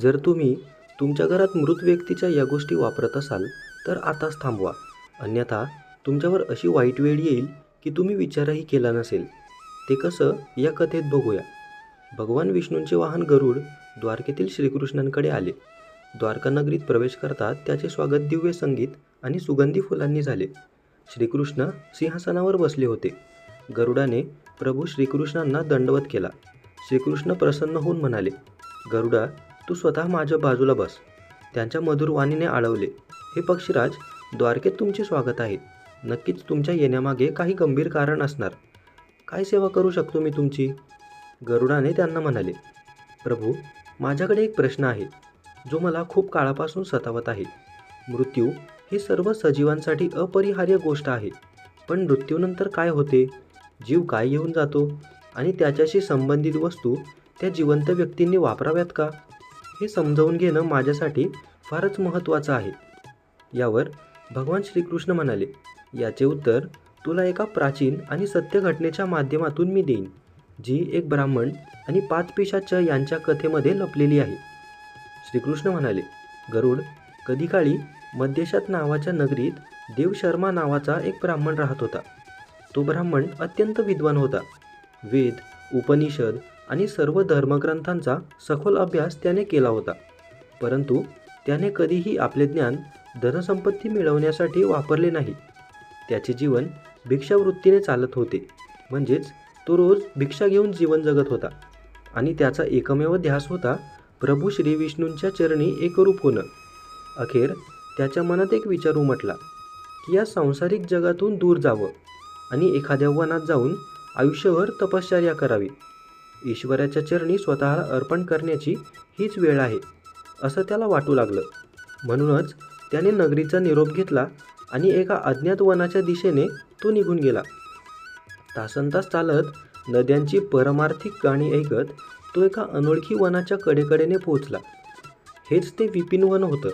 जर तुम्ही तुमच्या घरात मृत व्यक्तीच्या या गोष्टी वापरत असाल तर आताच थांबवा. अन्यथा तुमच्यावर अशी वाईट वेळ येईल की तुम्ही विचारही केला नसेल. ते कसं या कथेत बघूया. भगवान विष्णूंचे वाहन गरुड द्वारकेतील श्रीकृष्णांकडे आले. द्वारकानगरीत प्रवेश करतात त्याचे स्वागत दिव्य संगीत आणि सुगंधी फुलांनी झाले. श्रीकृष्ण सिंहासनावर बसले होते. गरुडाने प्रभू श्रीकृष्णांना दंडवत केला. श्रीकृष्ण प्रसन्न होऊन म्हणाले गरुडा तू स्वतः माझ्या बाजूला बस. त्यांच्या मधुर वाणीने आळवले. हे पक्षीराज द्वारकेत तुमचे स्वागत आहे. नक्कीच तुमच्या येण्यामागे काही गंभीर कारण असणार. काय सेवा करू शकतो मी तुमची? गरुडाने त्यांना म्हणाले प्रभू माझ्याकडे एक प्रश्न आहे जो मला खूप काळापासून सतावत आहे. मृत्यू ही सर्व सजीवांसाठी अपरिहार्य गोष्ट आहे. पण मृत्यूनंतर काय होते? जीव काय येऊन जातो? आणि त्याच्याशी संबंधित वस्तू त्या जिवंत व्यक्तींनी वापराव्यात का? हे समजावून घेणं माझ्यासाठी फारच महत्त्वाचं आहे. यावर भगवान श्रीकृष्ण म्हणाले याचे उत्तर तुला एका प्राचीन आणि सत्य घटनेच्या माध्यमातून मी देईन जी एक ब्राह्मण आणि पाच पिशाच यांच्या कथेमध्ये लपलेली आहे. श्रीकृष्ण म्हणाले गरुड कधीकाळी मध्यशात नावाच्या नगरीत देवशर्मा नावाचा एक ब्राह्मण राहत होता. तो ब्राह्मण अत्यंत विद्वान होता. वेद उपनिषद आणि सर्व धर्मग्रंथांचा सखोल अभ्यास त्याने केला होता. परंतु त्याने कधीही आपले ज्ञान धनसंपत्ती मिळवण्यासाठी वापरले नाही. त्याचे जीवन भिक्षावृत्तीने चालत होते. म्हणजेच तो रोज भिक्षा घेऊन जीवन जगत होता. आणि त्याचा एकमेव ध्यास होता प्रभू श्री विष्णूंच्या चरणी एकरूप होणं. अखेर त्याच्या मनात एक विचार उमटला की या सांसारिक जगातून दूर जावं आणि एखाद्या वनात जाऊन आयुष्यभर तपश्चर्या करावी. ईश्वराच्या चरणी स्वतःला अर्पण करण्याची हीच वेळ आहे असं त्याला वाटू लागलं. म्हणूनच त्याने नगरीचा निरोप घेतला आणि एका अज्ञात वनाच्या दिशेने तो निघून गेला. तासनतास चालत नद्यांची परमार्थिक गाणी ऐकत तो एका अनोळखी वनाच्या कडेकडेने पोहोचला. हेच ते विपिन वन होतं.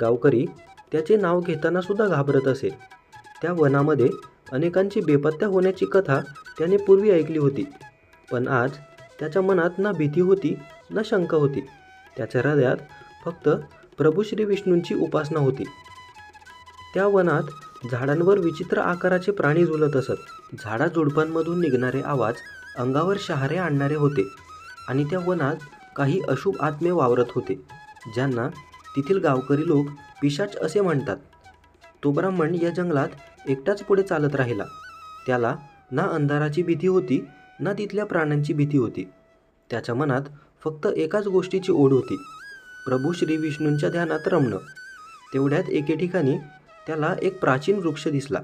गावकरी त्याचे नाव घेताना सुद्धा घाबरत असे. त्या वनामध्ये अनेकांची बेपत्ता होण्याची कथा त्याने पूर्वी ऐकली होती. पण आज त्याच्या मनात ना भीती होती ना शंका होती. त्याच्या हृदयात फक्त प्रभू श्री विष्णूंची उपासना होती. त्या वनात झाडांवर विचित्र आकाराचे प्राणी झुलत असत. झाडाझुडपांमधून निघणारे आवाज अंगावर शहारे आणणारे होते आणि त्या वनात काही अशुभ आत्मे वावरत होते ज्यांना तेथील गावकरी लोक पिशाच असे म्हणतात. तो ब्राह्मण या जंगलात एकटाच पुढे चालत राहिला. त्याला ना अंधाराची भीती होती ना तिथल्या प्राण्यांची भीती होती. त्याच्या मनात फक्त एकाच गोष्टीची ओढ होती. प्रभू श्री विष्णूंच्या ध्यानात रमणं. तेवढ्यात एके ठिकाणी त्याला एक प्राचीन वृक्ष दिसला.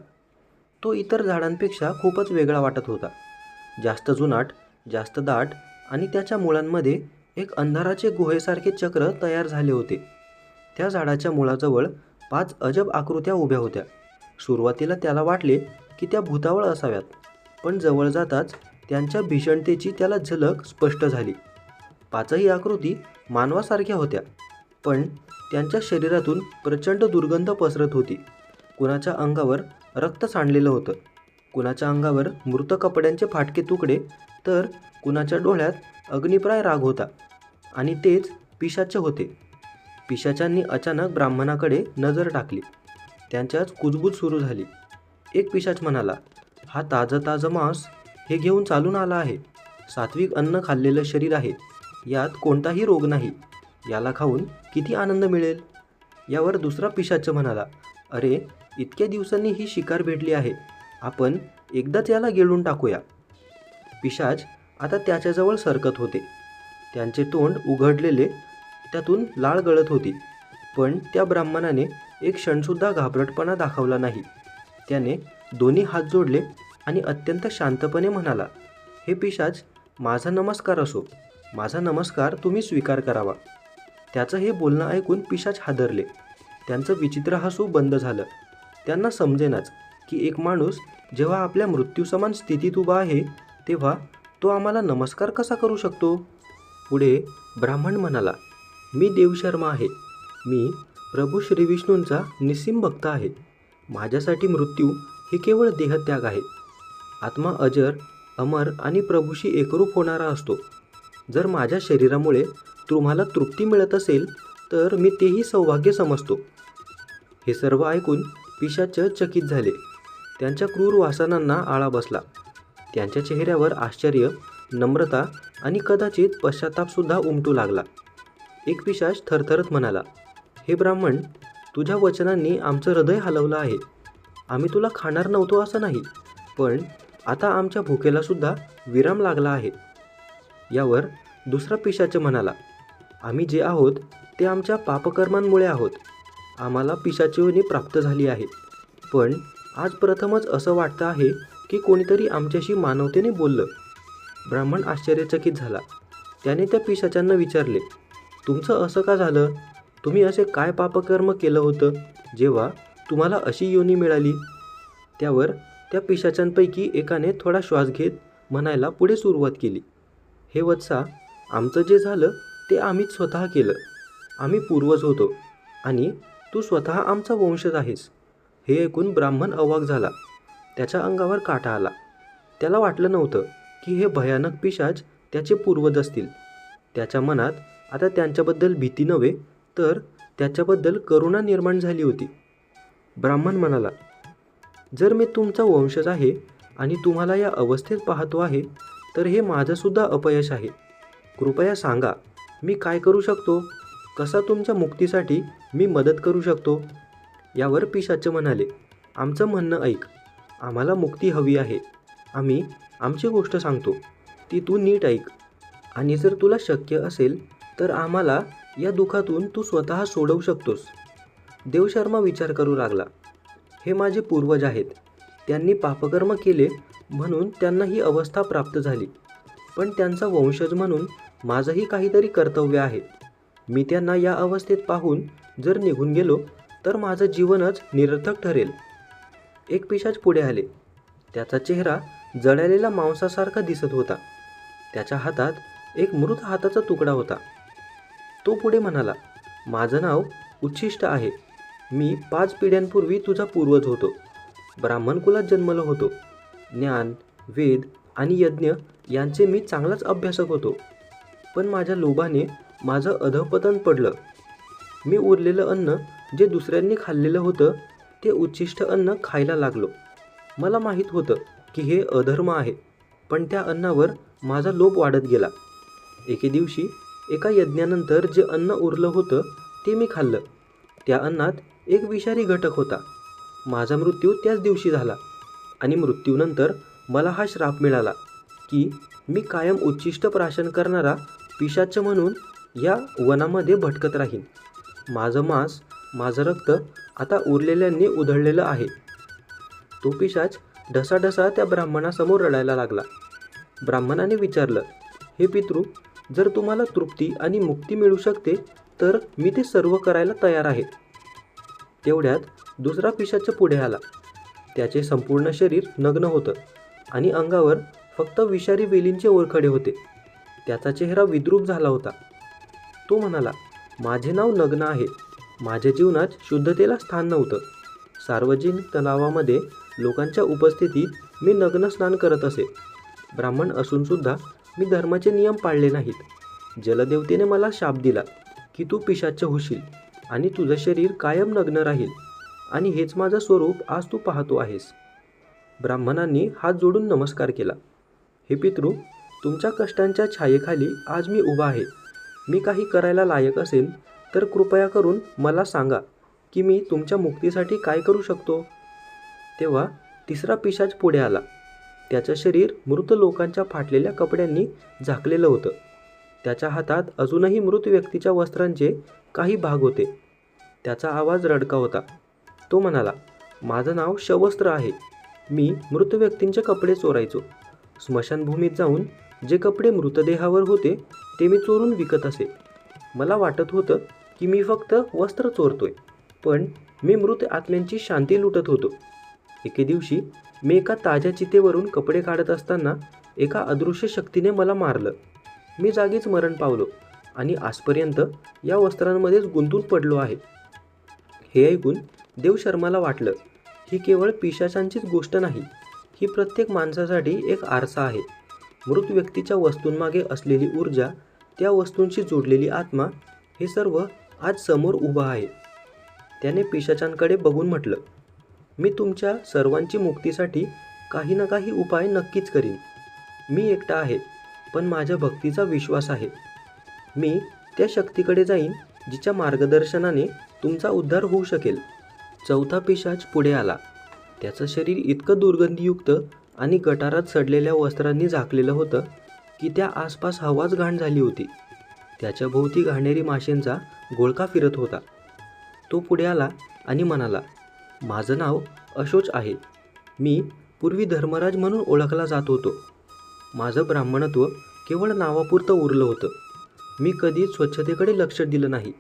तो इतर झाडांपेक्षा खूपच वेगळा वाटत होता. जास्त जुनाट जास्त दाट आणि त्याच्या मुळांमध्ये एक अंधाराचे गुहेसारखे चक्र तयार झाले होते. त्या झाडाच्या मुळाजवळ पाच अजब आकृत्या उभ्या होत्या. सुरुवातीला त्याला वाटले की त्या भूतावळ असाव्यात पण जवळ जाताच त्यांच्या भीषणतेची त्याला झलक स्पष्ट झाली. पाचही आकृती मानवासारख्या होत्या पण त्यांच्या शरीरातून प्रचंड दुर्गंध पसरत होती. कुणाच्या अंगावर रक्त सांडलेलं होतं? कुणाच्या अंगावर मृत कपड्यांचे फाटके तुकडे? तर कुणाच्या डोळ्यात अग्निप्राय राग होता? आणि तेच पिशाचे होते. पिशाच्यांनी अचानक ब्राह्मणाकडे नजर टाकली. त्यांच्यात कुजबूज सुरू झाली. एक पिशाच म्हणाला हा ताजं ताजं मांस हे घेऊन चालून आला आहे. सात्विक अन्न खाल्लेलं शरीर आहे. यात कोणताही रोग नाही. याला खाऊन किती आनंद मिळेल? यावर दुसरा पिशाच म्हणाला अरे इतक्या दिवसांनी ही शिकार भेटली आहे. आपण एकदाच याला गेळून टाकूया. पिशाच आता त्याच्याजवळ सरकत होते. त्यांचे तोंड उघडलेले त्यातून लाळ गळत होती. पण त्या ब्राह्मणाने एक क्षणसुद्धा घाबरटपणा दाखवला नाही. त्याने दोन्ही हात जोडले आणि अत्यंत शांतपणे म्हणाला हे पिशाच माझा नमस्कार असो. माझा नमस्कार तुम्ही स्वीकार करावा. त्याचं हे बोलणं ऐकून पिशाच हादरले. त्यांचं विचित्र हसू बंद झालं. त्यांना समजेनाच की एक माणूस जेव्हा आपल्या मृत्यूसमान स्थितीत उभा आहे तेव्हा तो आम्हाला नमस्कार कसा करू शकतो? पुढे ब्राह्मण म्हणाला मी देवशर्मा आहे. मी प्रभू श्रीविष्णूंचा विष्णूंचा निस्सीम भक्त आहे. माझ्यासाठी मृत्यू हे केवळ देहत्याग आहे. आत्मा अजर अमर आणि प्रभूशी एकरूप होणारा असतो. जर माझ्या शरीरामुळे तुम्हाला तृप्ती मिळत असेल तर मी तेही सौभाग्य समजतो. हे सर्व ऐकून पिशाच चकित झाले. त्यांच्या क्रूर वासनांना आळा बसला. त्यांच्या चेहऱ्यावर आश्चर्य नम्रता आणि कदाचित पश्चातापसुद्धा उमटू लागला. एक पिशाच थरथरत म्हणाला हे ब्राह्मण तुझ्या वचनांनी आमचं हृदय हलवलं आहे. आम्ही तुला खाणार नव्हतो असं नाही पण आता आमच्या भुकेलासुद्धा विराम लागला आहे. यावर दुसरा पिशाच म्हणाला आम्ही जे आहोत ते आमच्या पापकर्मांमुळे आहोत. आम्हाला पिशाची प्राप्त झाली आहे. पण आज प्रथमच असं वाटतं आहे की कोणीतरी आमच्याशी मानवतेने बोललं. ब्राह्मण आश्चर्यचकित झाला. त्याने त्या पिशाच्यांना विचारले तुमचं असं का झालं? तुम्ही असे काय पापकर्म केलं होतं जेव्हा तुम्हाला अशी योनी मिळाली? त्यावर त्या पिशाच्यांपैकी एकाने थोडा श्वास घेत म्हणायला पुढे सुरुवात केली. हे वत्सा आमचं जे झालं ते आम्हीच स्वतः केलं. आम्ही पूर्वज होतो आणि तू स्वतः आमचा वंशज आहेस. हे ऐकून ब्राह्मण अवाक झाला. त्याच्या अंगावर काटा आला. त्याला वाटलं नव्हतं की हे भयानक पिशाच त्याचे पूर्वज असतील. त्याच्या मनात आता त्यांच्याबद्दल भीती नव्हे तर त्याच्याबद्दल करुणा निर्माण झाली होती. ब्राह्मण म्हणाला जर मी तुमचा वंशज आहे आणि तुम्हाला या अवस्थेत पाहतो आहे तर हे माझंसुद्धा अपयश आहे. कृपया सांगा मी काय करू शकतो? कसा तुमच्या मुक्तीसाठी मी मदत करू शकतो? यावर पिशाच म्हणाले आमचं म्हणणं ऐक. आम्हाला मुक्ती हवी आहे. आम्ही आमची गोष्ट सांगतो. ती तू नीट ऐक. आणि जर तुला शक्य असेल तर आम्हाला या दुःखातून तू स्वतः सोडवू शकतोस. देवशर्मा विचार करू लागला. हे माझे पूर्वज आहेत. त्यांनी पापकर्म केले म्हणून त्यांना ही अवस्था प्राप्त झाली. पण त्यांचा वंशज म्हणून माझंही काहीतरी कर्तव्य आहे. मी त्यांना या अवस्थेत पाहून जर निघून गेलो तर माझं जीवनच निरर्थक ठरेल. एक पिशाच पुढे आले. त्याचा चेहरा जळालेला मांसासारखा दिसत होता. त्याच्या हातात एक मृत हाताचा तुकडा होता. तो पुढे म्हणाला माझं नाव उच्छिष्ट आहे. मी पाच पिढ्यांपूर्वी तुझा पूर्वज होतो. ब्राह्मण कुलात जन्मलो होतो. ज्ञान वेद आणि यज्ञ यांचे मी चांगलाच अभ्यासक होतो. पण माझ्या लोभाने माझं अधपतन पडलं. मी उरलेलं अन्न जे दुसऱ्यांनी खाल्लेलं होतं ते उच्छिष्ट अन्न खायला लागलो. मला माहीत होतं की हे अधर्म आहे पण त्या अन्नावर माझा लोभ वाढत गेला. एके दिवशी एका यज्ञानंतर जे अन्न उरलं होतं ते मी खाल्लं. त्या अन्नात एक विषारी घटक होता. माझा मृत्यू त्याच दिवशी झाला आणि मृत्यूनंतर मला हा श्राप मिळाला की मी कायम उच्चिष्ट प्राशन करणारा पिशाच म्हणून या वनामध्ये भटकत राहीन. माझं मांस माझं रक्त आता उरलेल्यांनी उधळलेलं आहे. तो पिशाच ढसाढसा त्या ब्राह्मणासमोर रडायला लागला. ब्राह्मणाने विचारलं हे पितृ जर तुम्हाला तृप्ती आणि मुक्ती मिळू शकते तर मी ते सर्व करायला तयार आहे. तेवढ्यात दुसरा पिशाच पुढे आला. त्याचे संपूर्ण शरीर नग्न होतं आणि अंगावर फक्त विषारी वेलींचे ओरखडे होते. त्याचा चेहरा विद्रूप झाला होता. तो म्हणाला माझे नाव नग्न आहे. माझ्या जीवनात शुद्धतेला स्थान नव्हतं. सार्वजनिक तलावामध्ये लोकांच्या उपस्थितीत मी नग्न स्नान करत असे. ब्राह्मण असूनसुद्धा मी धर्माचे नियम पाळले नाहीत. जलदेवतेने मला शाप दिला की तू पिशाच होशील. आणि तुझं शरीर कायम नग्न राहील. आणि हेच माझं स्वरूप आज तू पाहतो आहेस. ब्राह्मणांनी हात जोडून नमस्कार केला. हे पितृ तुमच्या कष्टांच्या छायेखाली आज मी उभा आहे. मी काही करायला लायक असेल तर कृपया करून मला सांगा की मी तुमच्या मुक्तीसाठी काय करू शकतो? तेव्हा तिसरा पिशाच पुढे आला. त्याचं शरीर मृत लोकांच्या फाटलेल्या कपड्यांनी झाकलेलं होतं. त्याच्या हातात अजूनही मृत व्यक्तीच्या वस्त्रांचे काही भाग होते. त्याचा आवाज रडका होता. तो म्हणाला माझं नाव शवस्त्र आहे. मी मृत व्यक्तींचे कपडे चोरायचो. स्मशानभूमीत जाऊन जे कपडे मृतदेहावर होते ते मी चोरून विकत असे. मला वाटत होतं की मी फक्त वस्त्र चोरतोय पण मी मृत आत्म्यांची शांती लुटत होतो. एके दिवशी मी एका ताज्या चितेवरून कपडे काढत असताना एका अदृश्य शक्तीने मला मारलं. मी जागीच मरण पावलो आणि आजपर्यंत या वस्त्रांमध्येच गुंतून पडलो आहे. हे ऐकून देवशर्माला वाटलं ही केवळ पिशाचांचीच गोष्ट नाही ही प्रत्येक माणसासाठी एक आरसा आहे. मृत व्यक्तीच्या वस्तूंमागे असलेली ऊर्जा त्या वस्तूंशी जोडलेली आत्मा हे सर्व आज समोर उभं आहे. त्याने पिशाचांकडे बघून म्हटलं मी तुमच्या सर्वांची मुक्तीसाठी काही ना काही उपाय नक्कीच करीन. मी एकटा आहे. पण माझ्या भक्तीचा विश्वास आहे. मी त्या शक्तीकडे जाईन जिच्या मार्गदर्शनाने तुमचा उद्धार होऊ शकेल. चौथा पिशाच पुढे आला. त्याचं शरीर इतकं दुर्गंधीयुक्त आणि गटारात सडलेल्या वस्त्रांनी झाकलेलं होतं की त्या आसपास हवाच घाण झाली होती. त्याच्या भोवती घाणेरी माशांचा गोळका फिरत होता. तो पुढे आला आणि म्हणाला माझं नाव अशोच आहे. मी पूर्वी धर्मराज म्हणून ओळखला जात होतो. माझं ब्राह्मणत्व केवळ नावापुरतं उरलं होतं. मी कधीच स्वच्छतेकडे लक्ष दिलं नाही.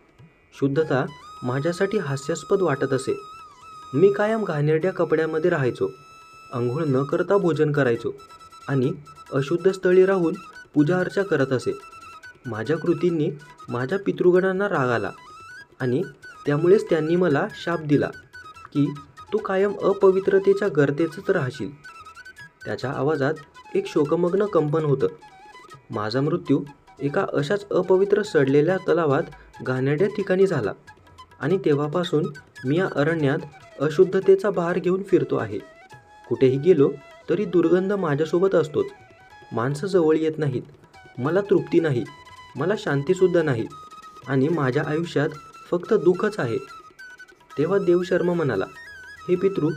शुद्धता माझ्यासाठी हास्यास्पद वाटत असे. मी कायम घाणेरड्या कपड्यामध्ये राहायचो. आंघोळ न करता भोजन करायचो. आणि अशुद्ध स्थळी राहून पूजा अर्चा करत असे. माझ्या कृतींनी माझ्या पितृगणांना राग आला. आणि त्यामुळेच त्यांनी मला शाप दिला की तू कायम अपवित्रतेच्या गर्तेतच राहशील. त्याच्या आवाजात एक शोकमग्न कंपन होतं. माझा मृत्यू एका अशाच अपवित्र सडलेल्या तलावात घाणेड्या ठिकाणी झाला आणि तेव्हापासून मी या अरण्यात अशुद्धतेचा भार घेऊन फिरतो आहे. कुठेही गेलो तरी दुर्गंध माझ्यासोबत असतोच. माणसं जवळ येत नाहीत. मला तृप्ती नाही. मला शांतीसुद्धा नाही. आणि माझ्या आयुष्यात फक्त दुःखच आहे. तेव्हा देवशर्मा म्हणाला हे पितृ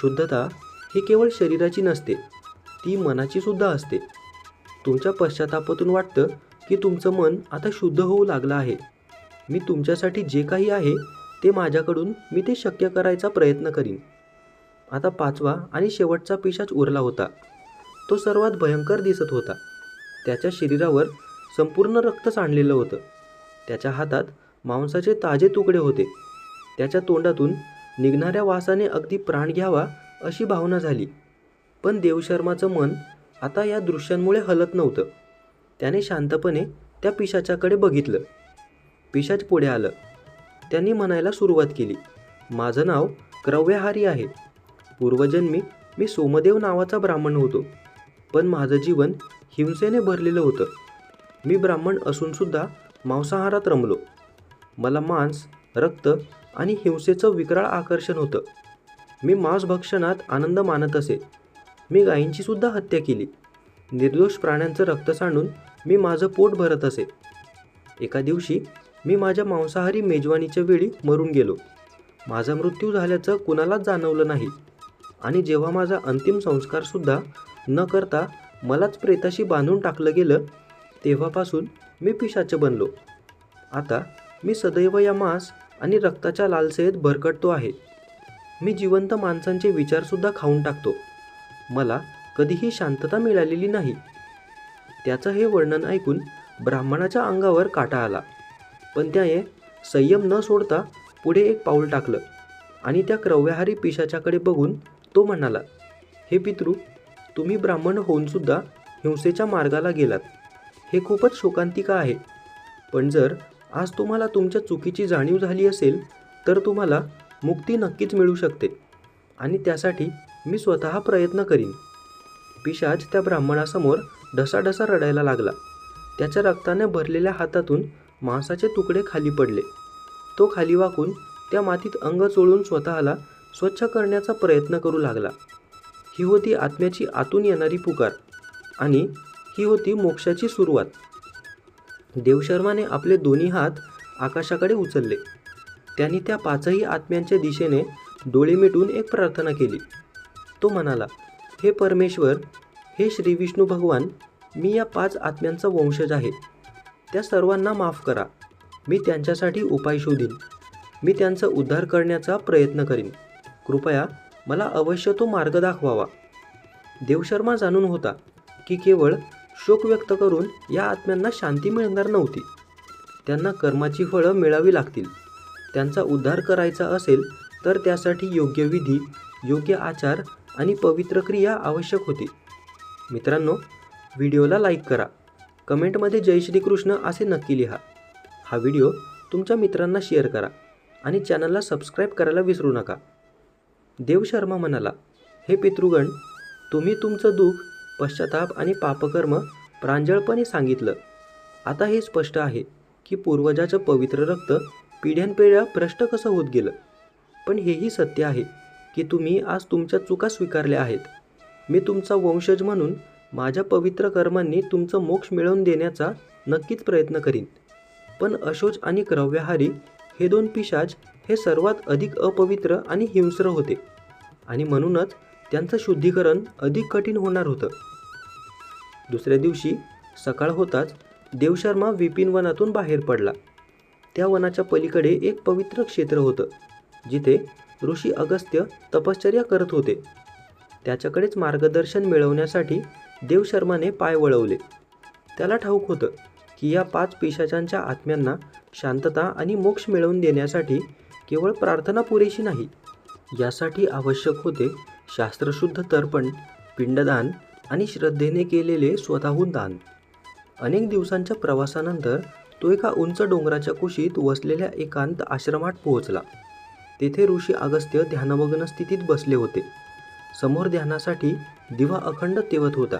शुद्धता ही केवळ शरीराची नसते. ती मनाची सुद्धा असते. तुमच्या पश्चातापातून वाटतं की तुमचं मन आता शुद्ध होऊ लागलं आहे. मी तुमच्यासाठी जे काही आहे ते माझ्याकडून मी ते शक्य करायचा प्रयत्न करीन. आता पाचवा आणि शेवटचा पिशाच उरला होता. तो सर्वात भयंकर दिसत होता. त्याच्या शरीरावर संपूर्ण रक्त सांडलेलं होतं. त्याच्या हातात मांसाचे ताजे तुकडे होते. त्याच्या तोंडातून निघणाऱ्या वासाने अगदी प्राण घ्यावा अशी भावना झाली. पण देवशर्माचं मन आता या दृश्यांमुळे हलत नव्हतं. त्याने शांतपणे त्या पिशाच्याकडे बघितलं. पिशाच पुढे आलं. त्यांनी म्हणायला सुरुवात केली माझं नाव क्रव्यहारी आहे. पूर्वजन्मी मी सोमदेव नावाचा ब्राह्मण होतो. पण माझं जीवन हिंसेने भरलेलं होतं. मी ब्राह्मण असूनसुद्धा मांसाहारात रमलो. मला मांस रक्त आणि हिंसेचं विकराळ आकर्षण होतं. मी मांसभक्षणात आनंद मानत असे. मी गायींची सुद्धा हत्या केली. निर्दोष प्राण्यांचं रक्त सांडून मी माझं पोट भरत असे. एका दिवशी मी माझ्या मांसाहारी मेजवानीच्या वेळी मरून गेलो. माझा मृत्यू झाल्याचं कुणालाच जाणवलं नाही. आणि जेव्हा माझा अंतिम संस्कारसुद्धा न करता मलाच प्रेताशी बांधून टाकलं गेलं तेव्हापासून मी पिशाचं बनलो. आता मी सदैव या मांस आणि रक्ताच्या लालसेत भरकटतो आहे. मी जिवंत माणसांचे विचारसुद्धा खाऊन टाकतो. मला कधीही शांतता मिळालेली नाही. त्याचं हे वर्णन ऐकून ब्राह्मणाच्या अंगावर काटा आला. पण त्याने संयम न सोडता पुढे एक पाऊल टाकलं आणि त्या क्रव्याहारी पिशाच्याकडे बघून तो म्हणाला हे पितृ तुम्ही ब्राह्मण होऊनसुद्धा हिंसेच्या मार्गाला गेलात. हे खूपच शोकांतिका आहे. पण जर आज तुम्हाला तुमच्या चुकीची जाणीव झाली असेल तर तुम्हाला मुक्ती नक्कीच मिळू शकते आणि त्यासाठी मी स्वतः प्रयत्न करीन. पिशाच त्या ब्राह्मणासमोर ढसाढसा रडायला लागला. त्याच्या रक्ताने भरलेल्या हातातून मांसाचे तुकडे खाली पडले. तो खाली वाकून त्या मातीत अंग चोळून स्वतःला स्वच्छ करण्याचा प्रयत्न करू लागला. ही होती आत्म्याची आतून येणारी पुकार आणि ही होती मोक्षाची सुरुवात. देवशर्माने आपले दोन्ही हात आकाशाकडे उचलले. त्यांनी त्या पाचही आत्म्यांच्या दिशेने डोळे मिटून एक प्रार्थना केली. तो म्हणाला हे परमेश्वर हे श्री विष्णू भगवान मी या पाच आत्म्यांचा वंशज आहे. त्या सर्वांना माफ करा. मी त्यांच्यासाठी उपाय शोधीन. मी त्यांचा उद्धार करण्याचा प्रयत्न करीन. कृपया मला अवश्य तो मार्ग दाखवावा. देवशर्मा जाणून होता की केवळ शोक व्यक्त करून या आत्म्यांना शांती मिळणार नव्हती. त्यांना कर्माची फळं मिळावी लागतील. त्यांचा उद्धार करायचा असेल तर त्यासाठी योग्य विधी योग्य आचार आणि पवित्र क्रिया आवश्यक होती. मित्रांनो व्हिडिओला लाईक करा. कमेंटमध्ये जय श्रीकृष्ण असे नक्की लिहा. हा व्हिडिओ तुमच्या मित्रांना शेअर करा आणि चॅनलला सबस्क्राईब करायला विसरू नका. देव शर्मा म्हणाला हे पितृगण तुम्ही तुमचं दुःख पश्चाताप आणि पापकर्म प्रांजळपणे सांगितलं. आता हे स्पष्ट आहे की पूर्वजाचं पवित्र रक्त पिढ्यानपिढ्या भ्रष्ट कसं होत गेलं. पण हेही सत्य आहे. की तुम्ही आज तुमच्या चुका स्वीकारल्या आहेत. मी तुमचा वंशज म्हणून माझ्या पवित्र कर्मांनी तुमचं मोक्ष मिळवून देण्याचा नक्कीच प्रयत्न करीन. पण अशोच आणि क्रव्याहारी हे दोन पिशाच हे सर्वात अधिक अपवित्र आणि हिंस्र होते. आणि म्हणूनच त्यांचं शुद्धीकरण अधिक कठीण होणार होतं. दुसऱ्या दिवशी सकाळ होताच देवशर्मा विपिन वनातून बाहेर पडला. त्या वनाच्या पलीकडे एक पवित्र क्षेत्र होतं जिथे ऋषी अगस्त्य तपश्चर्या करत होते. त्याच्याकडेच मार्गदर्शन मिळवण्यासाठी देवशर्माने पाय वळवले. त्याला ठाऊक होतं की या पाच पिशाचांच्या आत्म्यांना शांतता आणि मोक्ष मिळवून देण्यासाठी केवळ प्रार्थना पुरेशी नाही यासाठी आवश्यक होते शास्त्रशुद्ध तर्पण पिंडदान आणि श्रद्धेने केलेले स्वतःहून दान. अनेक दिवसांच्या प्रवासानंतर तो एका उंच डोंगराच्या कुशीत वसलेल्या एकांत आश्रमात पोहोचला. तेथे ऋषी अगस्त्य ध्यानमग्न स्थितीत बसले होते. समोर ध्यानासाठी दिवा अखंड तेवत होता.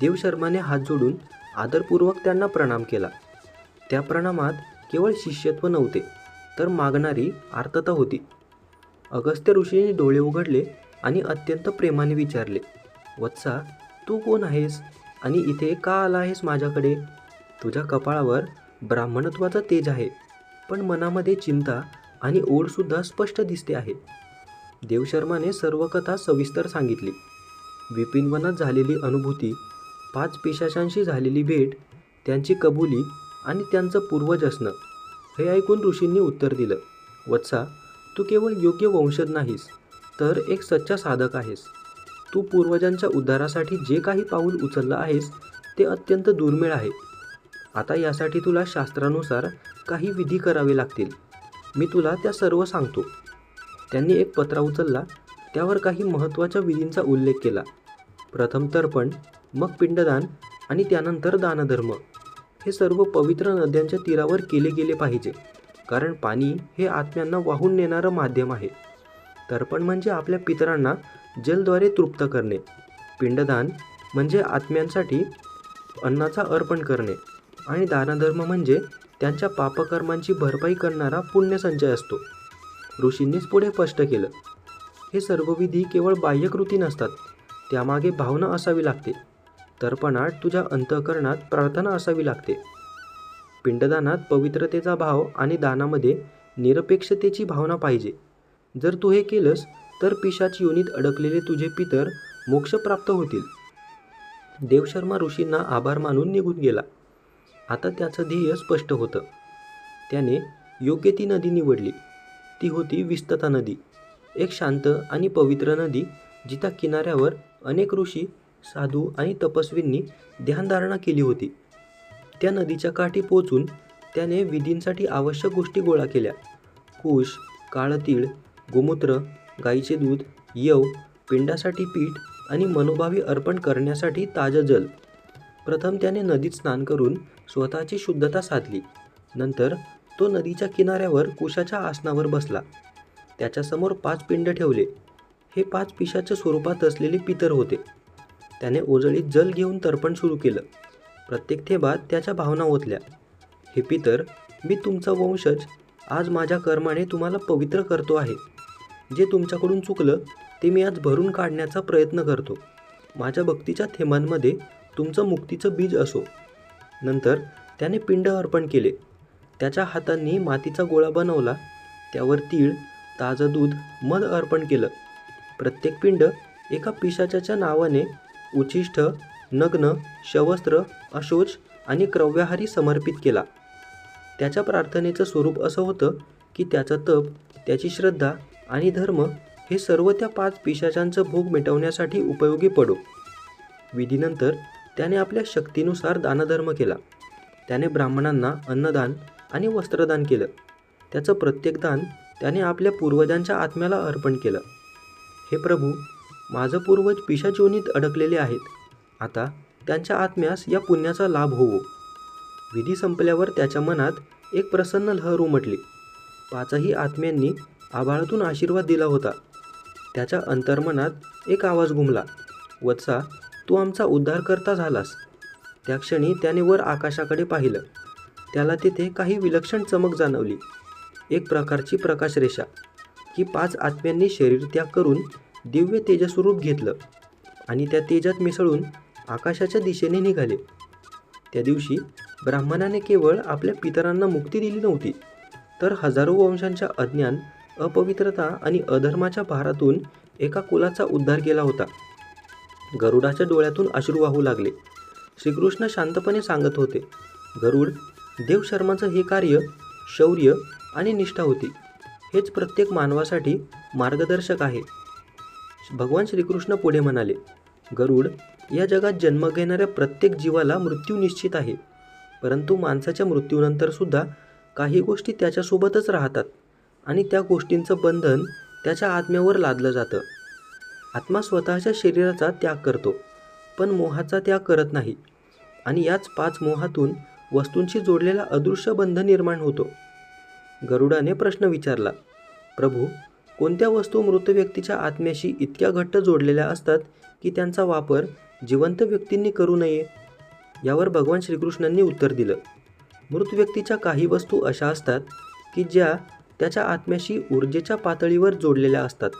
देवशर्माने हात जोडून आदरपूर्वक त्यांना प्रणाम केला. त्या प्रणामात केवळ शिष्यत्व नव्हते तर मागणारी आर्तता होती. अगस्त्य ऋषीने डोळे उघडले आणि अत्यंत प्रेमाने विचारले वत्सा तू कोण आहेस आणि इथे का आला आहेस माझ्याकडे? तुझ्या कपाळावर ब्राह्मणत्वाचा तेज आहे पण मनामध्ये चिंता आणि ओढसुद्धा स्पष्ट दिसते आहे. देवशर्माने सर्व कथा सविस्तर सांगितली. विपिनवनात झालेली अनुभूती पाच पिशाशांशी झालेली भेट त्यांची कबुली आणि त्यांचं पूर्वज असणं हे ऐकून ऋषींनी उत्तर दिलं. वत्सा तू केवळ योग्य वंशज नाहीस तर एक सच्चा साधक आहेस. तू पूर्वजांच्या उद्धारासाठी जे काही पाऊल उचललं आहेस ते अत्यंत दुर्मिळ आहे. आता यासाठी तुला शास्त्रानुसार काही विधी करावे लागतील. मी तुला त्या सर्व सांगतो. त्यांनी एक पत्रा उचलला. त्यावर काही महत्त्वाच्या विधींचा उल्लेख केला. प्रथम तर्पण मग पिंडदान आणि त्यानंतर दानधर्म. हे सर्व पवित्र नद्यांच्या तीरावर केले गेले पाहिजे. कारण पाणी हे आत्म्यांना वाहून नेणारं माध्यम आहे. तर्पण म्हणजे आपल्या पितरांना जलद्वारे तृप्त करणे. पिंडदान म्हणजे आत्म्यांसाठी अन्नाचा अर्पण करणे. आणि दानधर्म म्हणजे त्यांच्या पापकर्मांची भरपाई करणारा पुण्यसंचय असतो. ऋषींनीच पुढे स्पष्ट केलं. हे सर्व विधी केवळ बाह्यकृती नसतात. त्यामागे भावना असावी लागते. तर्पणात तुझ्या अंतःकरणात प्रार्थना असावी लागते. पिंडदानात पवित्रतेचा भाव आणि दानामध्ये निरपेक्षतेची भावना पाहिजे. जर तू हे केलंस तर पिशाच योनीत अडकलेले तुझे पितर मोक्ष प्राप्त होतील. देवशर्मा ऋषींना आभार मानून निघून गेला. आता त्याचं ध्येय स्पष्ट होतं. त्याने योग्य ती नदी निवडली. ती होती विस्तता नदी. एक शांत आणि पवित्र नदी जिच्या किनाऱ्यावर अनेक ऋषी साधू आणि तपस्वींनी ध्यानधारणा केली होती. त्या नदीच्या काठी पोचून त्याने विधींसाठी आवश्यक गोष्टी गोळा केल्या. कुश काळतीळ गोमूत्र गाईचे दूध यव पिंडासाठी पीठ आणि मनोभावी अर्पण करण्यासाठी ताजं जल. प्रथम त्याने नदीत स्नान करून स्वतःची शुद्धता साधली. नंतर तो नदीच्या किनाऱ्यावर कुशाच्या आसनावर बसला. त्याच्यासमोर पाच पिंड ठेवले. हे पाच पिशाच्या स्वरूपात असलेले पितर होते. त्याने ओजळीत जल घेऊन तर्पण सुरू केलं. प्रत्येक थेबात त्याच्या भावना ओतल्या. हे पितर मी तुमचा वंशज. आज माझ्या कर्माने तुम्हाला पवित्र करतो आहे. जे तुमच्याकडून चुकलं ते मी आज भरून काढण्याचा प्रयत्न करतो. माझ्या भक्तीच्या थेंबांमध्ये तुमचं मुक्तीचं बीज असो. नंतर त्याने पिंड अर्पण केले. त्याच्या हातांनी मातीचा गोळा बनवला. त्यावर तीळ ताजं दूध मध अर्पण केलं. प्रत्येक पिंड एका पिशाच्याच्या नावाने उच्छिष्ट नग्न शवस्त्र अशोच आणि क्रव्याहारी समर्पित केला. त्याच्या प्रार्थनेचं स्वरूप असं होतं की त्याचा तप त्याची श्रद्धा आणि धर्म हे सर्व त्या पाच पिशाचांचं भोग मिटवण्यासाठी उपयोगी पडो. विधीनंतर त्याने आपल्या शक्तीनुसार दानधर्म केला. त्याने ब्राह्मणांना अन्नदान आणि वस्त्रदान केलं. त्याचं प्रत्येक दान त्याने आपल्या पूर्वजांच्या आत्म्याला अर्पण केलं. हे प्रभू माझं पूर्वज पिशाचोनीत अडकलेले आहेत. आता त्यांच्या आत्म्यास या पुण्याचा लाभ होवो. विधी संपल्यावर त्याच्या मनात एक प्रसन्न लहर उमटली. पाचही आत्म्यांनी आभाळातून आशीर्वाद दिला होता. त्याच्या अंतर्मनात एक आवाज घुमला. वत्सा तू आमचा उद्धार करता झालास. त्या क्षणी त्याने वर आकाशाकडे पाहिलं. त्याला तिथे काही विलक्षण चमक जाणवली. एक प्रकारची प्रकाशरेषा की पाच आत्म्यांनी शरीर त्याग करून दिव्य तेजस्वरूप घेतलं आणि त्या तेजात मिसळून आकाशाच्या दिशेने निघाले. त्या दिवशी ब्राह्मणाने केवळ आपल्या पितरांना मुक्ती दिली नव्हती तर हजारो वंशांच्या अज्ञान अपवित्रता आणि अधर्माच्या भारातून एका कुलाचा उद्धार केला होता. गरुडाच्या डोळ्यातून अश्रू वाहू लागले. श्रीकृष्ण शांतपणे सांगत होते गरुड देवशर्माचं हे कार्य शौर्य आणि निष्ठा होती. हेच प्रत्येक मानवासाठी मार्गदर्शक आहे. भगवान श्रीकृष्ण पुढे म्हणाले गरुड या जगात जन्म घेणाऱ्या प्रत्येक जीवाला मृत्यू निश्चित आहे. परंतु माणसाच्या मृत्यूनंतर सुद्धा काही गोष्टी त्याच्यासोबतच राहतात आणि त्या गोष्टींचं बंधन त्याच्या आत्म्यावर लादलं जातं. आत्मा स्वतःच्या शरीराचा त्याग करतो पण मोहाचा त्याग करत नाही. आणि याच पाच मोहातून वस्तूंशी जोडलेला अदृश्य बंध निर्माण होतो. गरुडाने प्रश्न विचारला प्रभू कोणत्या वस्तू मृत व्यक्तीच्या आत्म्याशी इतक्या घट्ट जोडलेल्या असतात की त्यांचा वापर जिवंत व्यक्तींनी करू नये? यावर भगवान श्रीकृष्णांनी उत्तर दिलं मृत व्यक्तीच्या काही वस्तू अशा असतात की ज्या त्याच्या आत्म्याशी ऊर्जेच्या पातळीवर जोडलेल्या असतात.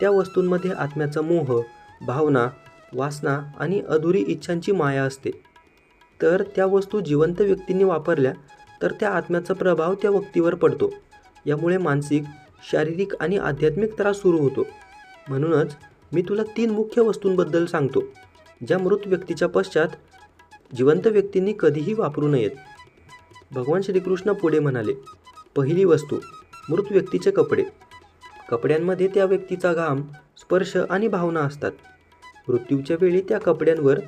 त्या वस्तूंमध्ये आत्म्याचा मोह भावना वासना आणि अधुरी इच्छांची माया असते. तर त्या वस्तू जिवंत व्यक्तींनी वापरल्या तर त्या आत्म्याचा प्रभाव त्या व्यक्तीवर पडतो. यामुळे मानसिक शारीरिक आणि आध्यात्मिक त्रास सुरू होतो. म्हणूनच मी तुला तीन मुख्य वस्तूंबद्दल सांगतो ज्या मृत व्यक्तीच्या पश्चात जिवंत व्यक्तींनी कधीही वापरू नयेत. भगवान श्रीकृष्ण पुढे म्हणाले पहिली वस्तू मृत व्यक्तीचे कपडे. कपड्यांमध्ये त्या व्यक्तीचा घाम स्पर्श आणि भावना असतात. मृत्यूच्या वेळी त्या कपड्यांवर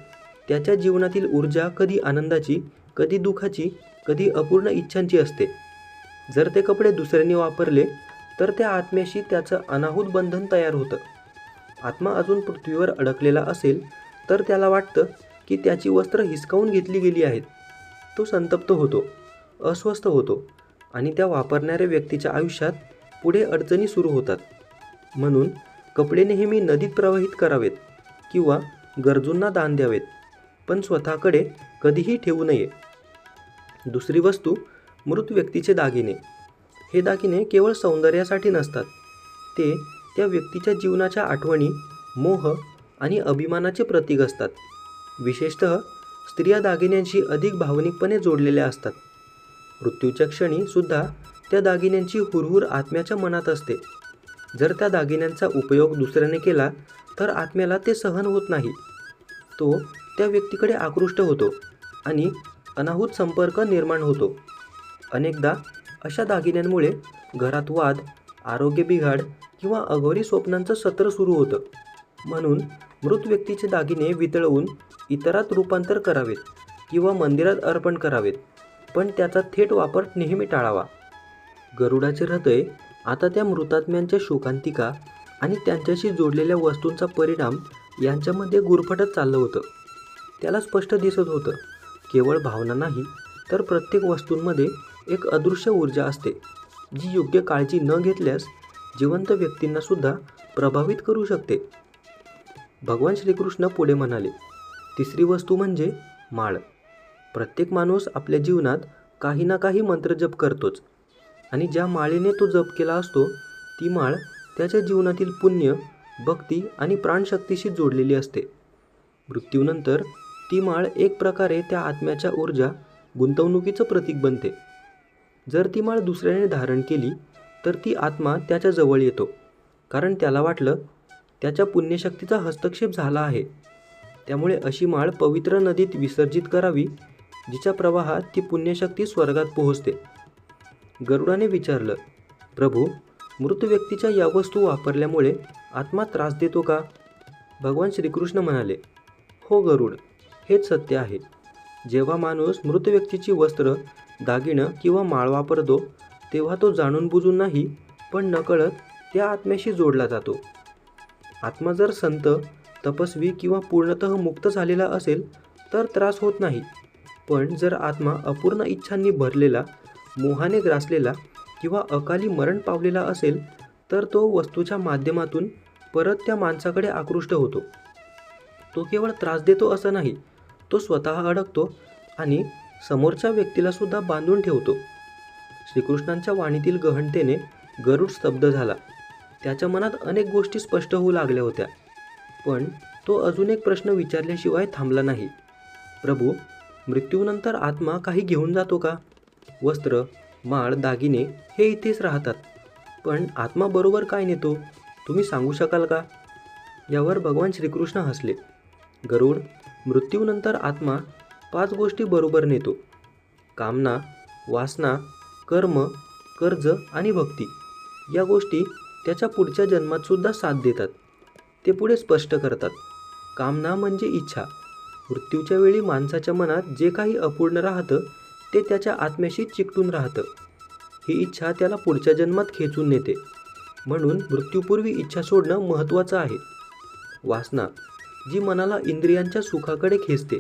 त्याच्या जीवनातील ऊर्जा कधी आनंदाची कधी दुःखाची कधी अपूर्ण इच्छांची असते. जर ते कपडे दुसऱ्यांनी वापरले तर त्या आत्म्याशी त्याचं अनाहूत बंधन तयार होतं. आत्मा अजून पृथ्वीवर अडकलेला असेल तर त्याला वाटतं की त्याची वस्त्र हिसकावून घेतली गेली आहेत. तो संतप्त होतो अस्वस्थ होतो आणि त्या वापरणाऱ्या व्यक्तीच्या आयुष्यात पुढे अडचणी सुरू होतात. म्हणून कपडे नेहमी नदीत प्रवाहित करावेत किंवा गरजूंना दान द्यावेत पण स्वतःकडे कधीही ठेवू नये. दुसरी वस्तू मृत व्यक्तीचे दागिने. हे दागिने केवळ सौंदर्यासाठी नसतात ते त्या व्यक्तीच्या जीवनाच्या आठवणी मोह आणि अभिमानाचे प्रतीक असतात. विशेषतः स्त्रिया दागिन्यांशी अधिक भावनिकपणे जोडलेल्या असतात. मृत्यूच्या क्षणी सुद्धा त्या दागिन्यांची हुरहुर आत्म्याच्या मनात असते. जर त्या दागिन्यांचा उपयोग दुसऱ्याने केला तर आत्म्याला ते सहन होत नाही. तो त्या व्यक्तीकडे आकृष्ट होतो आणि अनाहूत संपर्क निर्माण होतो. अनेकदा अशा दागिन्यांमुळे घरात वाद आरोग्य बिघाड किंवा अघोरी स्वप्नांचं सत्र सुरू होतं. म्हणून मृत व्यक्तीचे दागिने वितळवून इतरात रूपांतर करावेत किंवा मंदिरात अर्पण करावेत पण त्याचा थेट वापर नेहमी टाळावा. गरुडाचे हृदय आता त्या मृतात्म्यांच्या शोकांतिका आणि त्यांच्याशी जोडलेल्या वस्तूंचा परिणाम यांच्यामध्ये गुरफटत चाललं होतं. त्याला स्पष्ट दिसत होतं केवळ भावना नाही तर प्रत्येक वस्तूंमध्ये एक अदृश्य ऊर्जा असते जी योग्य काळजी न घेतल्यास जिवंत व्यक्तींनासुद्धा प्रभावित करू शकते. भगवान श्रीकृष्ण पुढे म्हणाले तिसरी वस्तू म्हणजे माळ. प्रत्येक माणूस आपल्या जीवनात काही ना काही मंत्र जप करतोच. आणि ज्या माळेने तो जप केला असतो ती माळ त्याच्या जीवनातील पुण्य भक्ती आणि प्राणशक्तीशी जोडलेली असते. मृत्यूनंतर ती माळ एक प्रकारे त्या आत्म्याच्या ऊर्जा गुंतवणुकीचं प्रतीक बनते. जर ती माळ दुसऱ्याने धारण केली तर ती आत्मा त्याच्याजवळ येतो कारण त्याला वाटलं त्याच्या पुण्यशक्तीचा हस्तक्षेप झाला आहे. त्यामुळे अशी माळ पवित्र नदीत विसर्जित करावी जिच्या प्रवाहात ती पुण्यशक्ती स्वर्गात पोहोचते. गरुडाने विचारलं प्रभू मृत व्यक्तीच्या या वस्तू वापरल्यामुळे आत्मा त्रास देतो का? भगवान श्रीकृष्ण म्हणाले हो गरुड हेच सत्य आहे. जेव्हा माणूस मृत व्यक्तीची वस्त्र दागिनं किंवा माळ वापरतो तेव्हा तो जाणून बुजून नाही पण नकळत त्या आत्म्याशी जोडला जातो. आत्मा जर संत तपस्वी किंवा पूर्णतः मुक्त झालेला असेल तर त्रास होत नाही. पण जर आत्मा अपूर्ण इच्छांनी भरलेला मोहाने ग्रासलेला किंवा अकाली मरण पावलेला असेल तर तो वस्तूच्या माध्यमातून परत त्या माणसाकडे आकृष्ट होतो. तो केवळ त्रास देतो असं नाही तो स्वतः अडकतो आणि समोरच्या व्यक्तीलासुद्धा बांधून ठेवतो. श्रीकृष्णांच्या वाणीतील गहनतेने गरुड स्तब्ध झाला. त्याच्या मनात अनेक गोष्टी स्पष्ट होऊ लागल्या होत्या पण तो अजून एक प्रश्न विचारल्याशिवाय थांबला नाही. प्रभू मृत्यूनंतर आत्मा काही घेऊन जातो का? वस्त्र माळ दागिने हे इथेच राहतात. पण आत्मा बरोबर काय नेतो तुम्ही सांगू शकाल का? यावर भगवान श्रीकृष्ण हसले. गरुड मृत्यूनंतर आत्मा पाच गोष्टी बरोबर नेतो. कामना वासना कर्म कर्ज आणि भक्ती. या गोष्टी त्याच्या पुढच्या जन्मातसुद्धा साथ देतात. ते पुढे स्पष्ट करतात. कामना म्हणजे इच्छा. मृत्यूच्या वेळी माणसाच्या मनात जे काही अपूर्ण राहतं ते त्याच्या आत्म्याशी चिकटून राहतं. ही इच्छा त्याला पुढच्या जन्मात खेचून नेते. म्हणून मृत्यूपूर्वी इच्छा सोडणं महत्त्वाचं आहे. वासना जी मनाला इंद्रियांच्या सुखाकडे खेचते.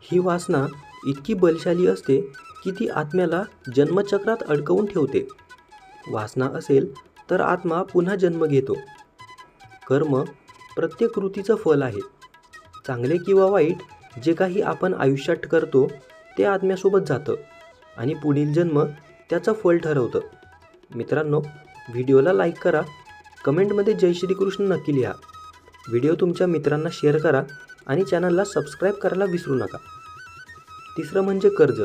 ही वासना इतकी बलशाली असते की ती आत्म्याला जन्मचक्रात अडकवून ठेवते. वासना असेल तर आत्मा पुन्हा जन्म घेतो. कर्म प्रत्येक कृतीचं फल आहे. चांगले किंवा वाईट जे काही आपण आयुष्यात करतो ते आत्म्यासोबत जातं आणि पुढील जन्म त्याचं फल ठरवतं. मित्रांनो व्हिडिओला लाईक करा कमेंटमध्ये जय श्रीकृष्ण नक्की लिहा. व्हिडिओ तुमच्या मित्रांना शेअर करा आणि चॅनलला सबस्क्राईब करायला विसरू नका. तिसरं म्हणजे कर्ज.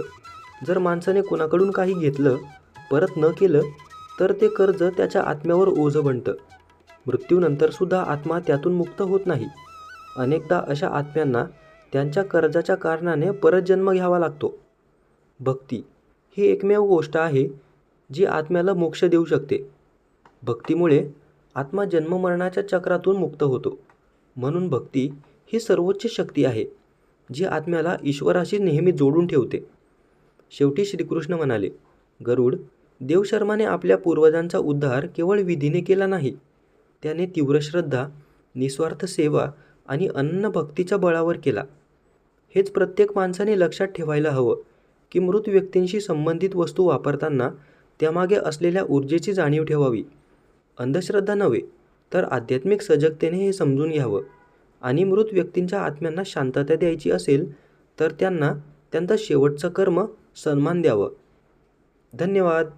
जर माणसाने कोणाकडून काही घेतलं परत न केलं तर ते कर्ज त्याच्या आत्म्यावर ओझं बनतं. मृत्यूनंतरसुद्धा आत्मा त्यातून मुक्त होत नाही. अनेकदा अशा आत्म्यांना त्यांच्या कर्जाच्या कारणाने परत जन्म घ्यावा लागतो. भक्ती ही एकमेव गोष्ट आहे जी आत्म्याला मोक्ष देऊ शकते. भक्तीमुळे आत्मा जन्ममरणाच्या चक्रातून मुक्त होतो. म्हणून भक्ती ही सर्वोच्च शक्ती आहे जी आत्म्याला ईश्वराशी नेहमी जोडून ठेवते. शेवटी श्रीकृष्ण म्हणाले गरुड देवशर्माने आपल्या पूर्वजांचा उद्धार केवळ विधीने केला नाही. त्याने तीव्र श्रद्धा निस्वार्थ सेवा आणि अन्न भक्तीच्या बळावर केला. हेच प्रत्येक माणसाने लक्षात ठेवायला हवं की मृत व्यक्तींशी संबंधित वस्तू वापरताना त्यामागे असलेल्या ऊर्जेची जाणीव ठेवावी. अंधश्रद्धा नव्हे तर आध्यात्मिक सजगतेने हे समजून घ्यावं. आणि मृत व्यक्तींच्या आत्म्यांना शांतता द्यायची असेल तर त्यांना त्यांचं शेवटचं कर्म सन्मान द्यावं. धन्यवाद.